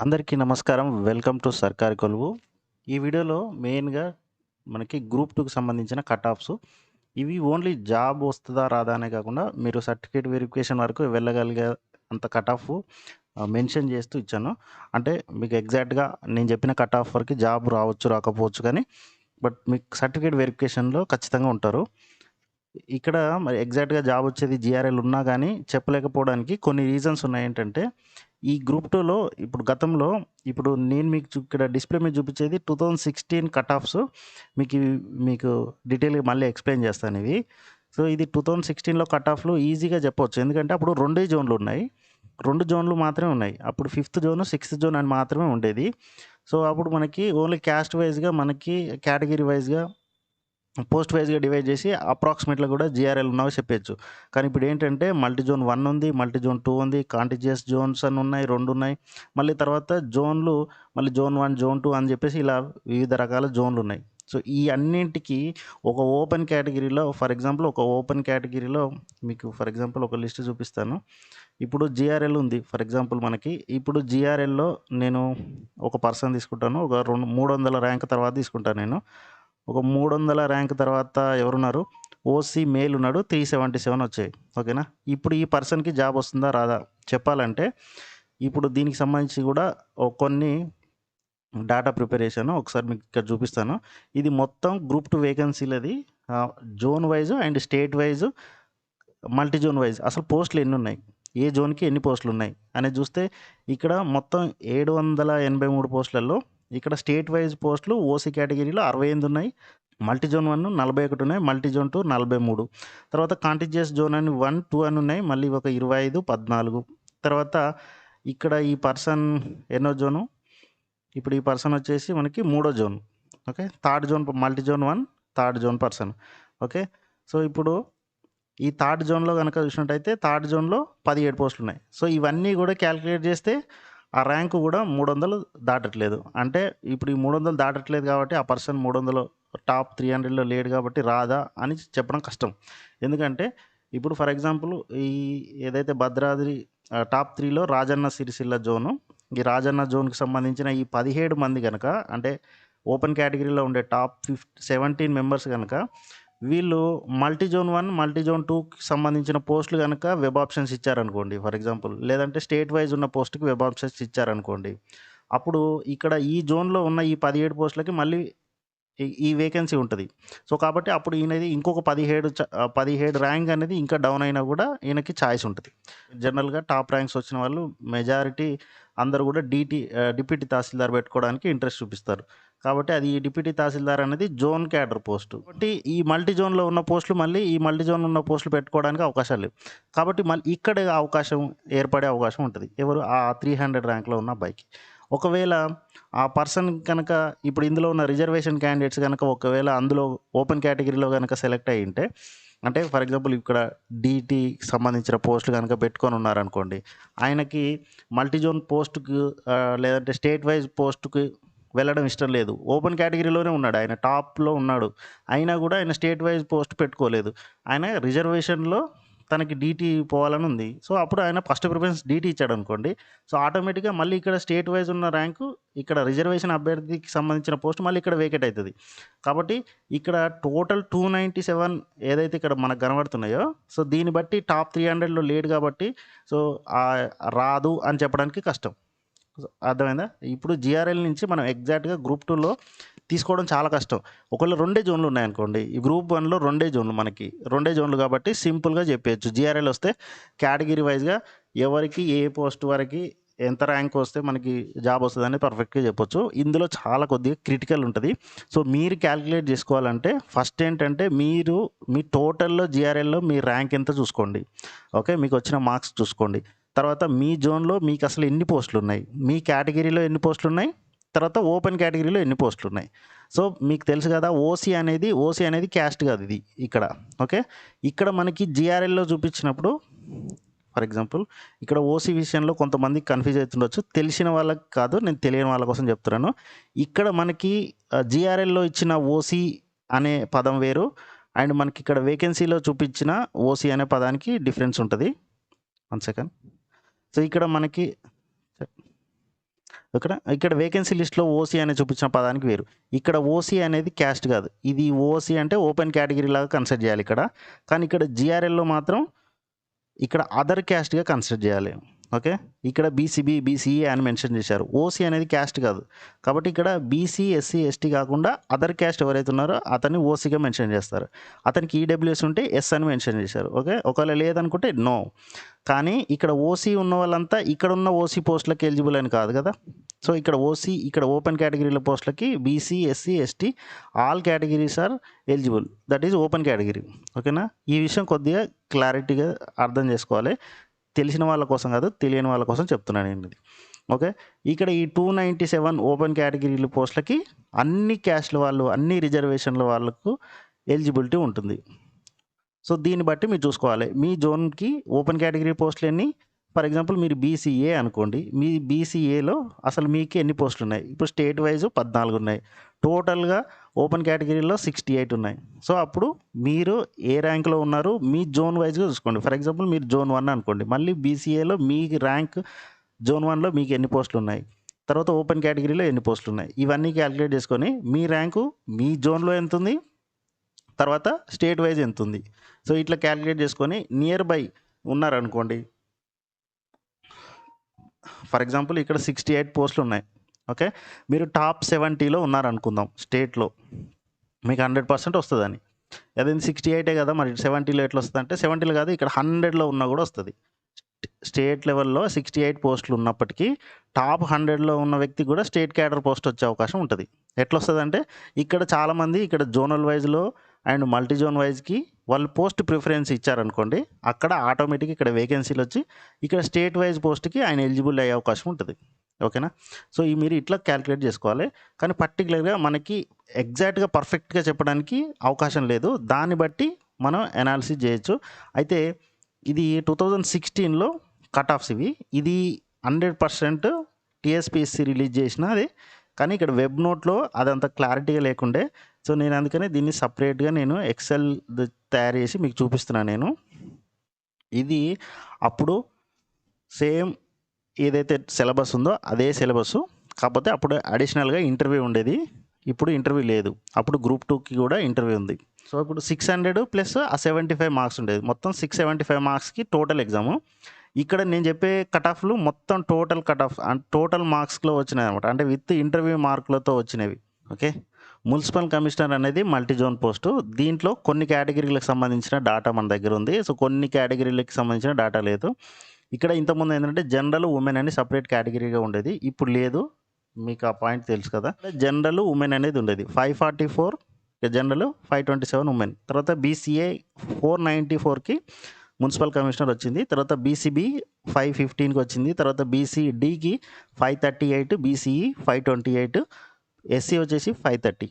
అందరికీ నమస్కారం. Welcome to సర్కారు కొలువు. ఈ వీడియోలో మెయిన్‌గా మనకి గ్రూప్ టూకి సంబంధించిన కట్ ఆఫ్స్. ఇవి ఓన్లీ జాబ్ వస్తుందా రాదా? అనే కాకుండా మీరు సర్టిఫికేట్ వెరిఫికేషన్ వరకు వెళ్ళగలిగే అంత కట్ ఆఫ్ మెన్షన్ చేస్తూ ఇచ్చాను. అంటే మీకు ఎగ్జాక్ట్‌గా నేను చెప్పిన కట్ ఆఫ్ వరకు జాబ్ రావచ్చు, రాకపోవచ్చు కానీ బట్ మీకు సర్టిఫికేట్ వెరిఫికేషన్‌లో ఖచ్చితంగా ఉంటారు. ఇక్కడ మరి ఎగ్జాక్ట్‌గా జాబ్ వచ్చేది జిఆర్ఎల్ ఉన్నా కానీ చెప్పలేకపోవడానికి కొన్ని రీజన్స్ ఉన్నాయి. ఏంటంటే ఈ గ్రూప్ టూలో ఇప్పుడు గతంలో ఇప్పుడు నేను మీకు ఇక్కడ డిస్‌ప్లే మీద చూపించేది 2016 కట్ ఆఫ్స్. మీకు మీకు డీటెయిల్‌గా మళ్ళీ ఎక్స్‌ప్లెయిన్ చేస్తాను ఇవి. సో, ఇది 2016లో కట్ ఆఫ్‌లు ఈజీగా చెప్పవచ్చు ఎందుకంటే అప్పుడు రెండే జోన్‌లు ఉన్నాయి. రెండు జోన్‌లు మాత్రమే ఉన్నాయి. అప్పుడు ఫిఫ్త్ జోన్, సిక్స్త్ జోన్ అని మాత్రమే ఉండేది. సో, అప్పుడు మనకి ఓన్లీ క్యాస్ట్ వైజ్గా మనకి కేటగిరీ వైజ్గా పోస్ట్ వైజ్గా డివైడ్ చేసి అప్రాక్సిమేట్లో కూడా జిఆర్ఎల్ ఉన్నవి చెప్పొచ్చు కానీ ఇప్పుడు ఏంటంటే మల్టీ జోన్ వన్ ఉంది, మల్టీ జోన్ టూ ఉంది, కాంటిజియస్ జోన్స్ అని ఉన్నాయి. రెండు ఉన్నాయి. మళ్ళీ తర్వాత జోన్‌లు మళ్ళీ జోన్ వన్ జోన్ టూ అని చెప్పేసి ఇలా వివిధ రకాల జోన్‌లు ఉన్నాయి. సో, ఈ అన్నింటికి ఒక ఓపెన్ కేటగిరీలో ఫర్ ఎగ్జాంపుల్ ఒక ఓపెన్ కేటగిరీలో మీకు ఫర్ ఎగ్జాంపుల్ ఒక లిస్ట్ చూపిస్తాను. ఇప్పుడు జిఆర్ఎల్ ఉంది. ఫర్ ఎగ్జాంపుల్ మనకి ఇప్పుడు జిఆర్ఎల్లో నేను ఒక పర్సన్ తీసుకుంటాను. ఒక రెండు 300 ర్యాంక్ తర్వాత తీసుకుంటాను నేను. ఒక 300 ర్యాంక్ తర్వాత ఎవరున్నారు? ఓసీ మేల్ ఉన్నాడు. 377 వచ్చాయి. ఓకేనా? ఇప్పుడు ఈ పర్సన్‌కి జాబ్ వస్తుందా? రాదా? చెప్పాలంటే ఇప్పుడు దీనికి సంబంధించి కూడా కొన్ని డాటా ప్రిపేర్ చేశాను. ఒకసారి మీకు ఇక్కడ చూపిస్తాను. ఇది మొత్తం group two వేకెన్సీలది zone wise and state wise multi zone wise అసలు పోస్టులు ఎన్ని ఉన్నాయి ఏ జోన్‌కి ఎన్ని పోస్టులు ఉన్నాయి? అనేది చూస్తే ఇక్కడ మొత్తం 783 పోస్టులలో ఇక్కడ స్టేట్ వైజ్ పోస్టులు ఓసీ కేటగిరీలో 68 ఉన్నాయి. మల్టీ జోన్ 1 41 ఉన్నాయి. Multi zone 2 43. తర్వాత కాంటిజియస్ జోన్ అని 1, 2 అని ఉన్నాయి. మళ్ళీ ఒక 25, 14. తర్వాత ఇక్కడ ఈ పర్సన్ ఎన్నో జోను? ఇప్పుడు ఈ పర్సన్ వచ్చేసి మనకి మూడో zone. Okay. Third zone multi zone one third zone person. Okay. So, ఇప్పుడు ఈ థర్డ్ జోన్‌లో కనుక చూసినట్టయితే థర్డ్ జోన్‌లో 17 పోస్టులు ఉన్నాయి. సో, ఇవన్నీ కూడా క్యాలిక్యులేట్ చేస్తే ఆ ర్యాంకు కూడా 300 దాటట్లేదు. అంటే ఇప్పుడు ఈ 300 దాటట్లేదు కాబట్టి ఆ పర్సన్ 300 టాప్ 300లో లేడు కాబట్టి రాదా? అని చెప్పడం కష్టం. ఎందుకంటే ఇప్పుడు ఫర్ ఎగ్జాంపుల్ ఈ ఏదైతే భద్రాద్రి టాప్ త్రీలో రాజన్న సిరిసిల్ల జోను. ఈ రాజన్న జోన్‌కి సంబంధించిన ఈ 17 మంది కనుక అంటే ఓపెన్ కేటగిరీలో ఉండే టాప్ ఫిఫ్ 17 మెంబర్స్ కనుక వీళ్ళు multi zone one multi zone టూకి సంబంధించిన పోస్టులు కనుక వెబ్ ఆప్షన్స్ ఇచ్చారనుకోండి ఫర్ ఎగ్జాంపుల్. లేదంటే స్టేట్ వైజ్ ఉన్న పోస్ట్‌కి వెబ్ ఆప్షన్స్ ఇచ్చారనుకోండి. అప్పుడు ఇక్కడ ఈ జోన్‌లో ఉన్న ఈ 17 పోస్టులకి మళ్ళీ ఈ వేకెన్సీ ఉంటుంది సో, కాబట్టి అప్పుడు ఈయనది ఇంకొక పదిహేడు పదిహేడు ర్యాంక్ అనేది ఇంకా డౌన్ అయినా కూడా ఈయనకి చాయిస్ ఉంటుంది జనరల్‌గా టాప్ ర్యాంక్స్ వచ్చిన వాళ్ళు మెజారిటీ అందరూ కూడా డీటీ డిప్యూటీ తహసీల్దార్ పెట్టుకోవడానికి ఇంట్రెస్ట్ చూపిస్తారు. కాబట్టి అది డిప్యూటీ తహసీల్దార్ అనేది జోన్ క్యాడర్ పోస్ట్. కాబట్టి ఈ మల్టీ జోన్‌లో ఉన్న పోస్టులు మళ్ళీ ఈ మల్టీ జోన్ ఉన్న పోస్టులు పెట్టుకోవడానికి అవకాశాలు లేవు. కాబట్టి మళ్ళీ ఇక్కడ అవకాశం ఏర్పడే అవకాశం ఉంటుంది ఎవరు? ఆ 300 ర్యాంక్‌లో ఉన్న అబ్బాయికి. ఒకవేళ ఆ పర్సన్ కనుక ఇప్పుడు ఇందులో ఉన్న రిజర్వేషన్ క్యాండిడేట్స్ కనుక ఒకవేళ అందులో ఓపెన్ కేటగిరీలో కనుక సెలెక్ట్ అయ్యుంటే అంటే ఫర్ ఎగ్జాంపుల్ ఇక్కడ డీటీ సంబంధించిన పోస్టులు కనుక పెట్టుకొని ఉన్నారనుకోండి. ఆయనకి మల్టీ జోన్ లేదంటే స్టేట్ వైజ్ పోస్ట్‌కి వెళ్ళడం ఇష్టం లేదు. ఓపెన్ కేటగిరీలోనే ఉన్నాడు. ఆయన టాప్‌లో ఉన్నాడు. అయినా కూడా ఆయన స్టేట్ వైజ్ పోస్ట్ పెట్టుకోలేదు. ఆయన రిజర్వేషన్‌లో తనకి డీటీ పోవాలని ఉంది. సో, అప్పుడు ఆయన ఫస్ట్ ప్రిఫరెన్స్ డీటీ ఇచ్చాడు అనుకోండి సో, ఆటోమేటిక్‌గా మళ్ళీ ఇక్కడ స్టేట్ వైస్ ఉన్న ర్యాంకు ఇక్కడ రిజర్వేషన్ అభ్యర్థికి సంబంధించిన పోస్ట్ మళ్ళీ ఇక్కడ వేకెట్ అవుతుంది కాబట్టి ఇక్కడ టోటల్ 297 ఏదైతే ఇక్కడ మనకు కనబడుతున్నాయో సో, దీన్ని బట్టి టాప్ 300లో లేడు కాబట్టి సో, రాదు అని చెప్పడానికి కష్టం. అర్థమైందా? ఇప్పుడు జిఆర్ఎల్ నుంచి మనం ఎగ్జాక్ట్‌గా గ్రూప్ టూలో తీసుకోవడం చాలా కష్టం. ఒకవేళ రెండే జోన్‌లు ఉన్నాయనుకోండి. ఈ గ్రూప్ వన్లో రెండే జోన్‌లు మనకి. రెండే జోన్‌లు కాబట్టి సింపుల్‌గా చెప్పేయచ్చు జిఆర్ఎల్ వస్తే కేటగిరీ వైజ్గా ఎవరికి ఏ పోస్ట్ వరకు ఎంత ర్యాంక్ వస్తే మనకి జాబ్ వస్తదని పర్ఫెక్ట్‌గా చెప్పొచ్చు. ఇందులో చాలా కొద్దిగా క్రిటికల్ ఉంటుంది సో, మీరు క్యాలిక్యులేట్ చేసుకోవాలంటే ఫస్ట్ ఏంటంటే మీరు మీ టోటల్‌లో జిఆర్ఎల్లో మీ ర్యాంక్ ఎంత చూసుకోండి. ఓకే. మీకు వచ్చిన మార్క్స్ చూసుకోండి. తర్వాత మీ జోన్‌లో మీకు అసలు ఎన్ని పోస్టులు ఉన్నాయి? మీ కేటగిరీలో ఎన్ని పోస్టులు ఉన్నాయి? తర్వాత ఓపెన్ కేటగిరీలో ఎన్ని పోస్టులు ఉన్నాయి? సో, మీకు తెలుసు కదా! ఓసీ అనేది ఓసీ అనేది క్యాస్ట్ కాదు ఇది ఇక్కడ. ఓకే. ఇక్కడ మనకి జిఆర్ఎల్లో చూపించినప్పుడు ఫర్ ఎగ్జాంపుల్ ఇక్కడ ఓసీ విషయంలో కొంతమంది కన్‌ఫ్యూజ్ అవుతుండొచ్చు తెలిసిన వాళ్ళకి కాదు. నేను తెలియని వాళ్ళ కోసం చెప్తున్నాను. ఇక్కడ మనకి జిఆర్ఎల్లో ఇచ్చిన ఓసీ అనే పదం వేరు. అండ్ మనకి ఇక్కడ వేకెన్సీలో చూపించిన ఓసీ అనే పదానికి డిఫరెన్స్ ఉంటుంది వన్ సెకండ్. సో, ఇక్కడ మనకి ఇక్కడ ఇక్కడ వేకెన్సీ లిస్ట్లో ఓసీ అనేది చూపించిన పదానికి వేరు. ఇక్కడ ఓసీ అనేది క్యాస్ట్ కాదు. ఇది ఓసీ అంటే ఓపెన్ కేటగిరీ లాగా కన్సిడర్ చేయాలి ఇక్కడ. కానీ ఇక్కడ జిఆర్ఎల్లో మాత్రం ఇక్కడ అదర్ క్యాస్ట్గా కన్సిడర్ చేయాలి. ఓకే? ఇక్కడ బీసీబీ బీసీఏ అని మెన్షన్ చేశారు. ఓసీ అనేది క్యాస్ట్ కాదు. కాబట్టి ఇక్కడ బీసీ ఎస్సీ ఎస్టీ కాకుండా అదర్ క్యాస్ట్ ఎవరైతే ఉన్నారో అతన్ని ఓసీగా మెన్షన్ చేస్తారు. అతనికి ఈడబ్ల్యూఎస్ ఉంటే ఎస్ అని మెన్షన్ చేశారు. ఓకే? ఒకవేళ లేదనుకుంటే నో కానీ ఇక్కడ ఓసీ ఉన్న వాళ్ళంతా ఇక్కడ ఉన్న ఓసీ పోస్టులకు ఎలిజిబుల్ అని కాదు కదా? సో ఇక్కడ ఓసీ ఇక్కడ ఓపెన్ కేటగిరీల పోస్టులకి BC SC ST all categories are eligible. That is open category. ఓకేనా? ఈ విషయం కొద్దిగా క్లారిటీగా అర్థం చేసుకోవాలి. తెలిసిన వాళ్ళ కోసం కాదు తెలియని వాళ్ళ కోసం చెప్తున్నాను నేను ఇది. ఓకే? ఇక్కడ ఈ టూ నైంటీ సెవెన్ ఓపెన్ కేటగిరీల పోస్టులకి అన్ని క్యాస్ట్ల వాళ్ళు అన్ని రిజర్వేషన్ల వాళ్ళకు ఎలిజిబిలిటీ ఉంటుంది. సో దీన్ని బట్టి మీరు చూసుకోవాలి. మీ జోన్కి ఓపెన్ కేటగిరీ పోస్టులు ఎన్ని? ఫర్ ఎగ్జాంపుల్ మీరు బీసీఏ అనుకోండి మీ బీసీఏలో అసలు మీకు ఎన్ని పోస్టులు ఉన్నాయి? ఇప్పుడు స్టేట్ వైజ్ పద్నాలుగు ఉన్నాయి. టోటల్గా ఓపెన్ కేటగిరీలో సిక్స్టీ ఎయిట్ ఉన్నాయి. సో అప్పుడు మీరు ఏ ర్యాంక్లో ఉన్నారు? మీ జోన్ వైజ్గా చూసుకోండి. ఫర్ ఎగ్జాంపుల్ మీరు జోన్ వన్ అనుకోండి మళ్ళీ బీసీఏలో మీ ర్యాంక్ జోన్ వన్లో మీకు ఎన్ని పోస్టులు ఉన్నాయి? తర్వాత ఓపెన్ కేటగిరీలో ఎన్ని పోస్టులు ఉన్నాయి? ఇవన్నీ క్యాలిక్యులేట్ చేసుకొని మీ ర్యాంకు మీ జోన్లో ఎంత ఉంది తర్వాత స్టేట్ వైజ్ ఎంత ఉంది సో ఇట్లా క్యాలిక్యులేట్ చేసుకొని నియర్ బై ఉన్నారనుకోండి ఫర్ ఎగ్జాంపుల్ ఇక్కడ సిక్స్టీ ఎయిట్ పోస్టులు ఉన్నాయి. ఓకే? మీరు టాప్ సెవెంటీలో ఉన్నారనుకుందాం స్టేట్లో. మీకు హండ్రెడ్ పర్సెంట్ వస్తుందని. అదే సిక్స్టీ ఎయిటే కదా మరి సెవెంటీలో ఎట్లా వస్తుంది అంటే సెవెంటీలో కాదు ఇక్కడ హండ్రెడ్లో ఉన్నా కూడా వస్తుంది. స్టేట్ లెవెల్లో సిక్స్టీ ఎయిట్ పోస్టులు ఉన్నప్పటికీ టాప్ హండ్రెడ్లో ఉన్న వ్యక్తి కూడా స్టేట్ క్యాడర్ పోస్ట్ వచ్చే అవకాశం ఉంటుంది. ఎట్లా వస్తుంది అంటే ఇక్కడ చాలామంది ఇక్కడ జోనల్ వైజ్లో అండ్ మల్టీ జోన్ వైజ్కి వాళ్ళు పోస్ట్ ప్రిఫరెన్స్ ఇచ్చారనుకోండి అక్కడ ఆటోమేటిక్ ఇక్కడ వేకెన్సీలు వచ్చి ఇక్కడ స్టేట్ వైజ్ పోస్ట్కి ఆయన ఎలిజిబుల్ అయ్యే అవకాశం ఉంటుంది. ఓకేనా? సో ఈ మీరు ఇట్లా క్యాలిక్యులేట్ చేసుకోవాలి. కానీ పర్టికులర్గా మనకి ఎగ్జాక్ట్గా పర్ఫెక్ట్గా చెప్పడానికి అవకాశం లేదు. దాన్ని బట్టి మనం అనాలిసిస్ చేయొచ్చు. అయితే ఇది టూ థౌజండ్ సిక్స్టీన్లో కట్ ఆఫ్స్ ఇవి. ఇది హండ్రెడ్ పర్సెంట్ టీఎస్పిఎస్సి రిలీజ్ చేసిన అది. కానీ ఇక్కడ వెబ్ నోట్లో అదంత క్లారిటీగా లేకుండే. సో నేను అందుకనే దీన్ని సపరేట్గా నేను ఎక్సెల్ తయారు చేసి మీకు చూపిస్తున్నాను నేను. ఇది అప్పుడు సేమ్ ఏదైతే సిలబస్ ఉందో అదే సిలబస్. కాకపోతే అప్పుడు అడిషనల్గా ఇంటర్వ్యూ ఉండేది. ఇప్పుడు ఇంటర్వ్యూ లేదు. అప్పుడు గ్రూప్ టూకి కూడా ఇంటర్వ్యూ ఉంది. సో ఇప్పుడు సిక్స్ హండ్రెడ్ ప్లస్ ఆ సెవెంటీ ఫైవ్ మార్క్స్ ఉండేది. మొత్తం సిక్స్ సెవెంటీ ఫైవ్ మార్క్స్కి టోటల్ ఎగ్జాము ఇక్కడ నేను చెప్పే కట్ ఆఫ్లు మొత్తం టోటల్ కట్ ఆఫ్ టోటల్ మార్క్స్లో వచ్చినాయి అనమాట అంటే విత్ ఇంటర్వ్యూ మార్కులతో వచ్చినవి. ఓకే? మున్సిపల్ కమిషనర్ అనేది మల్టీ జోన్ పోస్టు దీంట్లో కొన్ని కేటగిరీలకు సంబంధించిన డాటా మన దగ్గర ఉంది. సో కొన్ని కేటగిరీలకు సంబంధించిన డాటా లేదు. ఇక్కడ ఇంతకుముందు ఏంటంటే జనరల్ ఉమెన్ అని సపరేట్ కేటగిరీగా ఉండేది. ఇప్పుడు లేదు. మీకు ఆ పాయింట్ తెలుసు కదా. జనరల్ ఉమెన్ అనేది ఉండేది. Five forty four general five twenty seven women. తర్వాత బీసీఏ ఫోర్ నైంటీ ఫోర్కి మున్సిపల్ కమిషనర్ వచ్చింది. తర్వాత బీసీబీ ఫైవ్ ఫిఫ్టీన్కి వచ్చింది. తర్వాత బీసీడీకి five thirty eight BCE five twenty eight SC వచ్చేసి ఫైవ్ థర్టీ.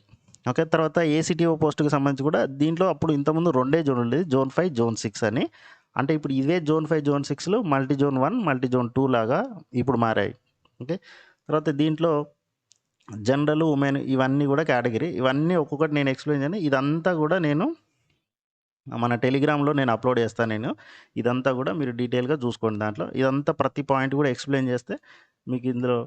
ఓకే తర్వాత ఏసీటీఓ పోస్ట్కి సంబంధించి కూడా దీంట్లో అప్పుడు ఇంతకుముందు రెండే జోన్ ఉండేది. జోన్ ఫైవ్ జోన్ సిక్స్ అని. అంటే ఇప్పుడు ఇదే జోన్ ఫైవ్ జోన్ సిక్స్లో multi zone one multi zone two లాగా ఇప్పుడు మారాయి. ఓకే తర్వాత దీంట్లో జనరల్ ఉమెన్ ఇవన్నీ కూడా కేటగిరీ. ఇవన్నీ ఒక్కొక్కటి నేను ఎక్స్ప్లెయిన్ చేయను. ఇదంతా కూడా నేను మన టెలిగ్రామ్లో నేను అప్లోడ్ చేస్తాను నేను. ఇదంతా కూడా మీరు డీటెయిల్గా చూసుకోండి దాంట్లో. ఇదంతా ప్రతి పాయింట్ కూడా ఎక్స్ప్లెయిన్ చేస్తే మీకు ఇందులో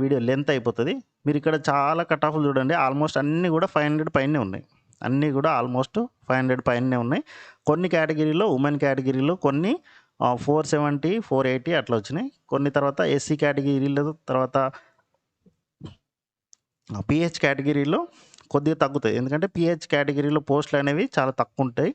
వీడియో లెంత్ అయిపోతుంది. మీరు ఇక్కడ చాలా కట్ ఆఫ్లు చూడండి. ఆల్మోస్ట్ అన్నీ కూడా ఫైవ్ హండ్రెడ్ పైనే ఉన్నాయి. అన్నీ కూడా ఆల్మోస్ట్ ఫైవ్ హండ్రెడ్ పైనే ఉన్నాయి. కొన్ని కేటగిరీలో ఉమెన్ కేటగిరీలో కొన్ని ఫోర్ సెవెంటీ ఫోర్ ఎయిటీ అట్లా వచ్చినాయి. కొన్ని తర్వాత ఎస్సీ కేటగిరీలో తర్వాత పిహెచ్ కేటగిరీలో కొద్దిగా తగ్గుతాయి. ఎందుకంటే పిహెచ్ కేటగిరీలో పోస్టులు అనేవి చాలా తక్కువ ఉంటాయి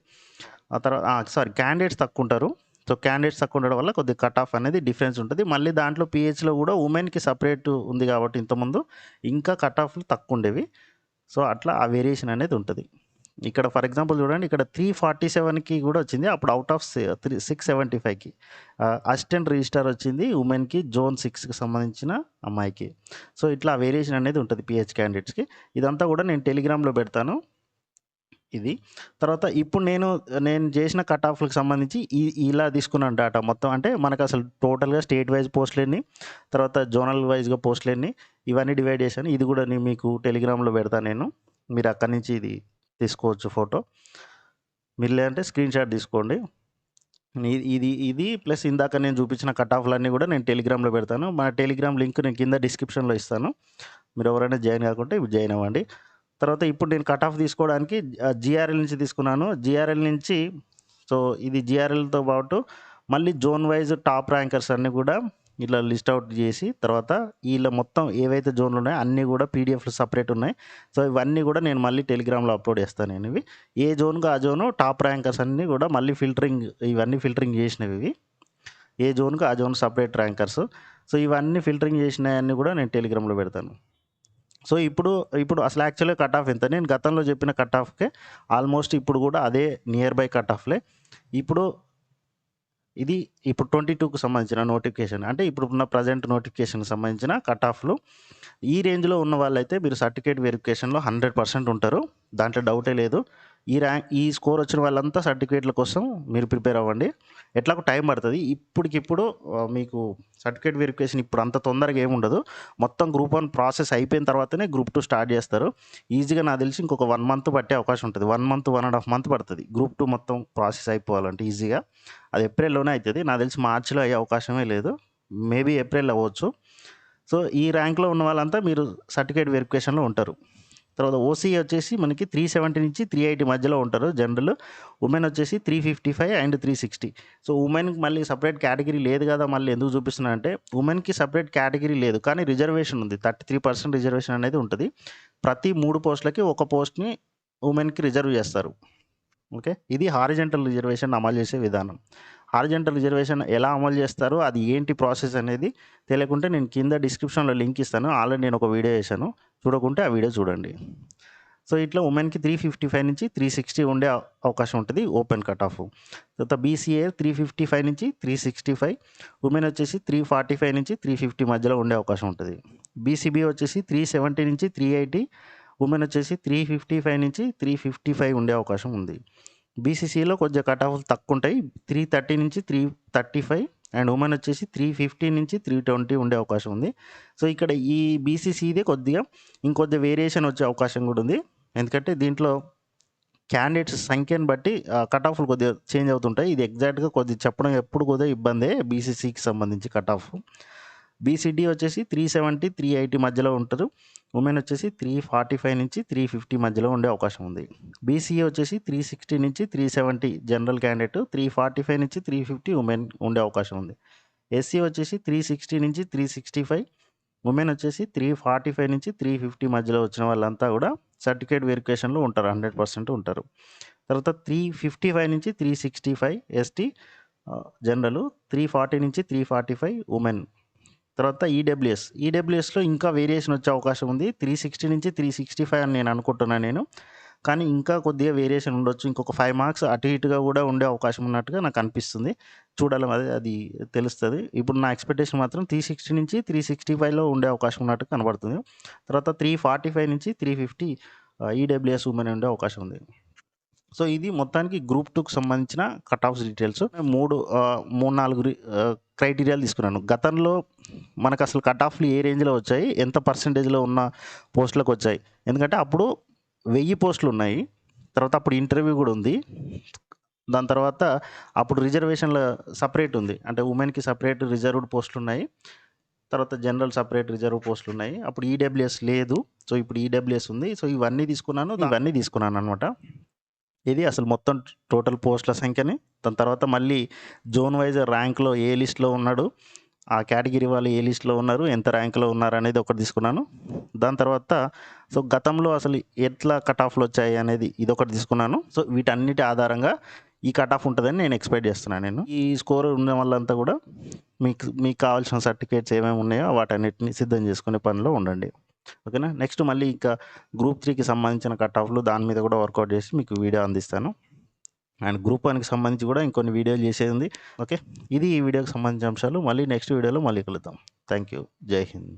ఆ తర్వాత సారీ క్యాండిడేట్స్ తక్కువ ఉంటారు సో క్యాండిడేట్స్ తక్కువ ఉండడం వల్ల కొద్దిగా కట్ ఆఫ్ అనేది డిఫరెన్స్ ఉంటుంది. మళ్ళీ దాంట్లో పిహెచ్లో కూడా ఉమెన్కి సపరేట్ ఉంది కాబట్టి ఇంతకుముందు ఇంకా కట్ ఆఫ్లు తక్కువ ఉండేవి సో అట్లా ఆ వేరియేషన్ అనేది ఉంటుంది. ఇక్కడ ఫర్ ఎగ్జాంపుల్ చూడండి ఇక్కడ త్రీ ఫార్టీ సెవెన్కి కూడా వచ్చింది. అప్పుడు out of three six seventy ఫైవ్కి అసిస్టెంట్ రిజిస్టార్ వచ్చింది ఉమెన్కి జోన్ సిక్స్కి సంబంధించిన అమ్మాయికి. సో ఇట్లా వేరియేషన్ అనేది ఉంటుంది పిహెచ్ క్యాండిడేట్స్కి ఇదంతా కూడా నేను టెలిగ్రామ్లో పెడతాను. ఇది. తర్వాత ఇప్పుడు నేను నేను చేసిన కట్ ఆఫ్లకు సంబంధించి ఇలా తీసుకున్నాను డేటా మొత్తం. అంటే మనకు అసలు టోటల్గా స్టేట్ వైజ్ పోస్టులు తర్వాత జోనల్ వైజ్గా పోస్టులు ఇవన్నీ డివైడ్ చేశాను. ఇది కూడా నేను మీకు టెలిగ్రామ్లో పెడతాను నేను. మీరు అక్కడి నుంచి ఇది తీసుకోవచ్చు ఫోటో మీరు లేదంటే స్క్రీన్ షాట్ తీసుకోండి ఇది ఇది ఇది ప్లస్ ఇందాక నేను చూపించిన కట్ ఆఫ్‌లన్నీ కూడా నేను టెలిగ్రామ్‌లో పెడతాను. మన టెలిగ్రామ్ లింక్ నేను కింద డిస్క్రిప్షన్‌లో ఇస్తాను. మీరు ఎవరైనా జాయిన్ కాకుంటే జాయిన్ అవ్వండి. తర్వాత ఇప్పుడు నేను కట్ ఆఫ్ తీసుకోవడానికి జిఆర్ఎల్ నుంచి తీసుకున్నాను. జిఆర్ఎల్ నుంచి సో, ఇది జిఆర్ఎల్తో పాటు మళ్ళీ జోన్ వైజ్ టాప్ ర్యాంకర్స్ అన్నీ కూడా ఇట్లా లిస్ట్ అవుట్ చేసి తర్వాత వీళ్ళ మొత్తం ఏవైతే జోన్‌లు ఉన్నాయో అన్నీ కూడా పీడిఎఫ్లు సపరేట్ ఉన్నాయి. సో, ఇవన్నీ కూడా నేను మళ్ళీ టెలిగ్రామ్‌లో అప్‌లోడ్ చేస్తాను నేను ఇవి. ఏ జోన్కు ఆ జోను టాప్ ర్యాంకర్స్ అన్నీ కూడా మళ్ళీ ఫిల్టరింగ్ ఇవన్నీ ఫిల్టరింగ్ చేసినవి ఇవి. ఏ జోన్కు ఆ జోన్ సపరేట్ ర్యాంకర్స్. సో, ఇవన్నీ ఫిల్టరింగ్ చేసినవన్నీ కూడా నేను టెలిగ్రామ్‌లో పెడతాను. సో, ఇప్పుడు ఇప్పుడు అసలు యాక్చువల్‌గా కట్ ఆఫ్ ఎంత? నేను గతంలో చెప్పిన కట్ ఆఫ్‌కే ఆల్మోస్ట్ ఇప్పుడు కూడా అదే నియర్ బై కట్ ఆఫ్‌లే. ఇప్పుడు ఇది ఇప్పుడు 22కి సంబంధించిన నోటిఫికేషన్. అంటే ఇప్పుడున్న ప్రజెంట్ నోటిఫికేషన్‌కి సంబంధించిన కట్ ఆఫ్‌లు. ఈ రేంజ్‌లో ఉన్న వాళ్ళైతే మీరు సర్టిఫికేట్ వెరిఫికేషన్‌లో 100% ఉంటారు. దాంట్లో డౌటే లేదు. ఈ ర్యాంక్ ఈ స్కోర్ వచ్చిన వాళ్ళంతా సర్టిఫికేట్‌ల కోసం మీరు ప్రిపేర్ అవ్వండి. ఎట్లాగో టైం పడుతుంది ఇప్పటికిప్పుడు మీకు సర్టిఫికేట్ వెరిఫికేషన్ ఇప్పుడు అంత తొందరగా ఏముండదు. మొత్తం గ్రూప్ వన్ ప్రాసెస్ అయిపోయిన తర్వాతనే గ్రూప్ టూ స్టార్ట్ చేస్తారు ఈజీగా నాకు తెలిసి ఇంకొక వన్ మంత్ పట్టే అవకాశం ఉంటుంది one month, one and half month పడుతుంది గ్రూప్ టూ మొత్తం ప్రాసెస్ అయిపోవాలంటే ఈజీగా. అది ఏప్రిల్‌లోనే అవుతుంది నాకు తెలిసి మార్చిలో అయ్యే అవకాశమే లేదు. మేబీ ఏప్రిల్ అవ్వచ్చు. సో, ఈ ర్యాంక్‌లో ఉన్న వాళ్ళంతా మీరు సర్టిఫికేట్ వెరిఫికేషన్‌లో ఉంటారు. తర్వాత ఓసీ వచ్చేసి మనకి 370 నుంచి 380 మధ్యలో ఉంటారు జనరల్. ఉమెన్ వచ్చేసి 355 అండ్ 360. సో, ఉమెన్‌కి మళ్ళీ సపరేట్ కేటగిరీ లేదు కదా మళ్ళీ ఎందుకు చూపిస్తున్నానంటే ఉమెన్‌కి సపరేట్ కేటగిరీ లేదు. కానీ రిజర్వేషన్ ఉంది. 33% రిజర్వేషన్ అనేది ఉంటుంది ప్రతి మూడు పోస్ట్‌లకి ఒక పోస్ట్‌ని ఉమెన్‌కి రిజర్వ్ చేస్తారు ఓకే. ఇది హారిజెంటల్ రిజర్వేషన్ అమలు చేసే విధానం. హారిజాంటల్ రిజర్వేషన్ ఎలా అమలు చేస్తారో అది ఏంటి ప్రాసెస్ అనేది తెలియకుంటే నేను కింద డిస్క్రిప్షన్‌లో లింక్ ఇస్తాను. ఆల్రెడీ నేను ఒక వీడియో చేశాను. చూడకుంటే ఆ వీడియో చూడండి. సో, ఇట్లా ఉమెన్‌కి 355 నుంచి 360 ఉండే అవకాశం ఉంటుంది ఓపెన్ కట్ ఆఫ్. తర్వాత బీసీఏ 355 నుంచి 365 ఉమెన్ వచ్చేసి 345 నుంచి 350 మధ్యలో ఉండే అవకాశం ఉంటుంది బీసీబీ వచ్చేసి 370 నుంచి 380 ఉమెన్ వచ్చేసి 355 నుంచి 355 ఉండే అవకాశం ఉంది. బీసీసీలో కొద్దిగా కట్ ఆఫ్ తక్కువ ఉంటాయి త్రీ థర్టీ నుంచి 335 అండ్ ఉమెన్ వచ్చేసి 350 నుంచి 320 ఉండే అవకాశం ఉంది. సో, ఇక్కడ ఈ బీసీసీదే కొద్దిగా ఇంకొద్ది వేరియేషన్ వచ్చే అవకాశం కూడా ఉంది. ఎందుకంటే దీంట్లో క్యాండిడేట్స్ సంఖ్యను బట్టి కట్ ఆఫ్‌లు కొద్దిగా చేంజ్ అవుతుంటాయి. ఇది ఎగ్జాక్ట్‌గా కొద్దిగా చెప్పడం ఎప్పుడు కొద్దిగా ఇబ్బందే బీసీసీకి సంబంధించి కట్ ఆఫ్. బీసీడీ వచ్చేసి త్రీ సెవెంటీ త్రీ ఎయిటీ మధ్యలో ఉంటారు ఉమెన్ వచ్చేసి త్రీ ఫార్టీ ఫైవ్ నుంచి త్రీ ఫిఫ్టీ మధ్యలో ఉండే అవకాశం ఉంది. బీసీ వచ్చేసి త్రీ సిక్స్టీ నుంచి three seventy general candidate three forty five నుంచి త్రీ ఫిఫ్టీ ఉమెన్ ఉండే అవకాశం ఉంది. ఎస్సీ వచ్చేసి త్రీ సిక్స్టీ నుంచి త్రీ సిక్స్టీ ఫైవ్ ఉమెన్ వచ్చేసి త్రీ ఫార్టీ ఫైవ్ నుంచి త్రీ ఫిఫ్టీ మధ్యలో వచ్చిన వాళ్ళంతా కూడా సర్టిఫికేట్ వెరిఫికేషన్లో ఉంటారు హండ్రెడ్ పర్సెంట్ ఉంటారు. తర్వాత త్రీ ఫిఫ్టీ ఫైవ్ నుంచి three sixty five ST general three forty నుంచి త్రీ ఫార్టీ ఫైవ్ ఉమెన్ తర్వాత ఈడబ్ల్యూఎస్. ఈడబ్ల్యూఎస్‌లో ఇంకా వేరియేషన్ వచ్చే అవకాశం ఉంది. 360 నుంచి 365 అని నేను అనుకుంటున్నాను నేను. కానీ ఇంకా కొద్దిగా వేరియేషన్ ఉండొచ్చు. ఇంకొక ఫైవ్ మార్క్స్ అటు ఇటుగా కూడా ఉండే అవకాశం ఉన్నట్టుగా నాకు అనిపిస్తుంది. చూడాలి అది అది తెలుస్తుంది ఇప్పుడు నా ఎక్స్‌పెక్టేషన్ మాత్రం 360 నుంచి 365లో ఉండే అవకాశం ఉన్నట్టు కనబడుతుంది. తర్వాత 345 నుంచి త్రీ ఫిఫ్టీ ఈడబ్ల్యూఎస్ ఉమెన్ ఉండే అవకాశం ఉంది. సో, ఇది మొత్తానికి గ్రూప్ టూకి సంబంధించిన కట్ ఆఫ్స్ డీటెయిల్స్. మూడు మూడు నాలుగు క్రైటీరియాలు తీసుకున్నాను. గతంలో మనకసలు కట్ ఆఫ్‌లు ఏ రేంజ్‌లో వచ్చాయి? ఎంత పర్సెంటేజ్‌లో ఉన్న పోస్ట్‌లకొచ్చాయి? ఎందుకంటే అప్పుడు వెయ్యి పోస్టులు ఉన్నాయి తర్వాత అప్పుడు ఇంటర్వ్యూ కూడా ఉంది. దాని తర్వాత అప్పుడు రిజర్వేషన్‌ల సపరేట్ ఉంది. అంటే ఉమెన్‌కి సపరేట్ రిజర్వ్డ్ పోస్టులున్నాయి. తర్వాత జనరల్ సపరేట్ రిజర్వ్ పోస్టులున్నాయి. అప్పుడు ఈడబ్ల్యూఎస్ లేదు. సో, ఇప్పుడు ఈడబ్ల్యూఎస్ ఉంది. సో, ఇవన్నీ తీసుకున్నాను. ఇవన్నీ తీసుకున్నాననమాట. ఇది అసలు మొత్తం టోటల్ పోస్టుల సంఖ్యని. దాని తర్వాత మళ్ళీ జోన్ వైజ్ ర్యాంక్‌లో ఏ లిస్ట్‌లో ఉన్నాడు? ఆ కేటగిరీ వాళ్ళు ఏ లిస్ట్‌లో ఉన్నారు? ఎంత ర్యాంక్‌లో ఉన్నారనేది ఒకటి తీసుకున్నాను. దాని తర్వాత సో, గతంలో అసలు ఎట్లా కట్ ఆఫ్‌లు వచ్చాయి అనేది ఇదొకటి తీసుకున్నాను. సో, వీటన్నిటి ఆధారంగా ఈ కట్ ఆఫ్ ఉంటుందని నేను ఎక్స్‌పెక్ట్ చేస్తున్నాను నేను. ఈ స్కోర్ ఉన్న వాళ్ళంతా కూడా మీకు మీకు కావాల్సిన సర్టిఫికేట్స్ ఏమేమి ఉన్నాయో వాటన్నిటిని సిద్ధం చేసుకునే పనిలో ఉండండి. ఓకేనా? నెక్స్ట్ మళ్ళీ ఇంకా గ్రూప్ త్రీకి సంబంధించిన కట్ ఆఫ్‌లు దాని మీద కూడా వర్కౌట్ చేసి మీకు వీడియో అందిస్తాను. అండ్ గ్రూప్ వన్కి సంబంధించి కూడా ఇంకొన్ని వీడియోలు చేసేది ఓకే. ఇది ఈ వీడియోకి సంబంధించిన అంశాలు. మళ్ళీ నెక్స్ట్ వీడియోలో మళ్ళీ కలుద్దాం. Thank you. జై హింద్.